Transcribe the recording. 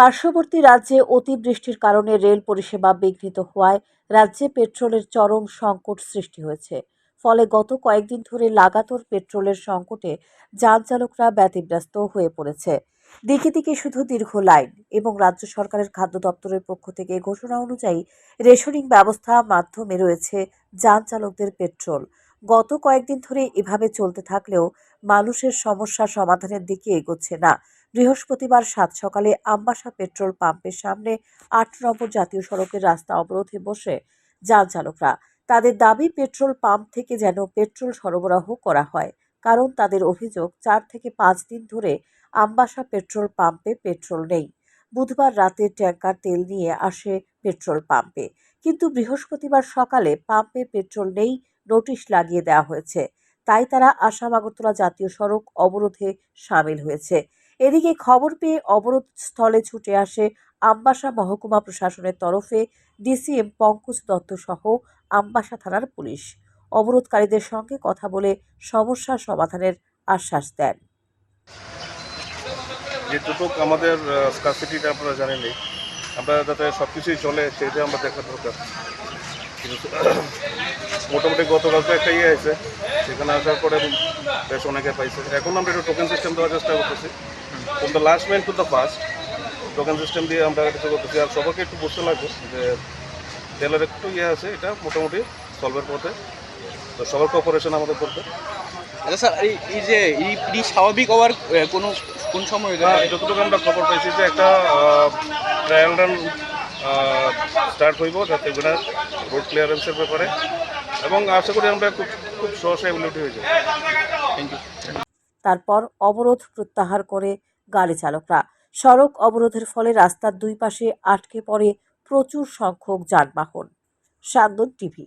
পার্শ্ববর্তী রাজ্যে অতিবৃষ্টির কারণে রেল পরিষেবা বিঘ্নিত হওয়ায় রাজ্যে পেট্রোলের চরম সংকট সৃষ্টি হয়েছে। ফলে গত কয়েকদিন ধরে লাগাতার পেট্রোলের সংকটে যান চালকরা ব্যতিব্যস্ত হয়ে পড়েছে। দিকে দিকে শুধু দীর্ঘ লাইন এবং রাজ্য সরকারের খাদ্য দপ্তরের পক্ষ থেকে ঘোষণা অনুযায়ী রেশনিং ব্যবস্থা মাধ্যমে রয়েছে যান চালকদের পেট্রোল। গত কয়েকদিন ধরে এভাবে চলতে থাকলেও মানুষের সমস্যা সমাধানের দিকে এগোচ্ছে না। বৃহস্পতিবার সাত সকালে আম্বাসা পেট্রোল পাম্পের সামনে আট নম্বর জাতীয় সড়কের রাস্তা অবরোধে বসে যান চালকরা। তাদের দাবি, পেট্রোল পাম্প থেকে যেন পেট্রোল সরবরাহ করা হয়, কারণ তাদের অভিযোগ, চার থেকে পাঁচ দিন ধরে আম্বাসা পেট্রোল পাম্পে পেট্রোল নেই। বুধবার রাতে ট্যাঙ্কার তেল নিয়ে আসে পেট্রোল পাম্পে। কিন্তু বৃহস্পতিবার সকালে পাম্পে পেট্রোল নেই, নোটিশ লাগিয়ে দেওয়া হয়েছে। তাই তারা আসাম আগরতলা জাতীয় সড়ক অবরোধে সামিল হয়েছে। এদিকে খবর পেয়ে অবরোধ স্থলে ছুটে আসে আমবাসা মহকুমা প্রশাসনের তরফে ডিসিএম পঙ্কজ দত্ত সহ আমবাসা থানার পুলিশ। অবরোধকারীদের সঙ্গে কথা বলে সমস্যার সমাধানের আশ্বাস দেন। যেটুকুক আমাদের স্কারসিটিটা আপনারা জানেনই। আমরা যাতে সব কিছুই চলে সেটা আমরা দেখা দরকার। মোটামুটি গতকালকে একটা ইয়ে আছে সেখানে আসার পরে বেশ অনেকে পাইছে। এখন আমরা একটু টোকেন সিস্টেম দেওয়ার চেষ্টা করতেছি। কিন্তু last men to the first token system দিয়ে আমরা কিছু করতেছি। আর সবাইকে একটু বুঝতে লাগবে যে তেলের একটু ইয়ে আছে এটা মোটামুটি সলভের পথে। তো সবার কোঅপারেশন আমাদের করতে। আচ্ছা স্যার এই এই যে এই স্বাভাবিক হওয়ার কোনো কোন সময় না, যতটুকু আমরা খবর পাইছি যে একটা ট্রায়াল রান স্টার্ট হইব যাতে করে রোড ক্লিয়ারেন্সের ব্যাপারে। এবং আশা করি আমরা খুব খুব সহসা এবিলিটি হয়ে যাবে। Thank you. তারপর অবরোধ প্রত্যাহার করে গাড়ি চালকরা। সড়ক অবরোধের ফলে রাস্তার দুই পাশে আটকে পড়ে প্রচুর সংখ্যক যানবাহন। সান্দন টিভি।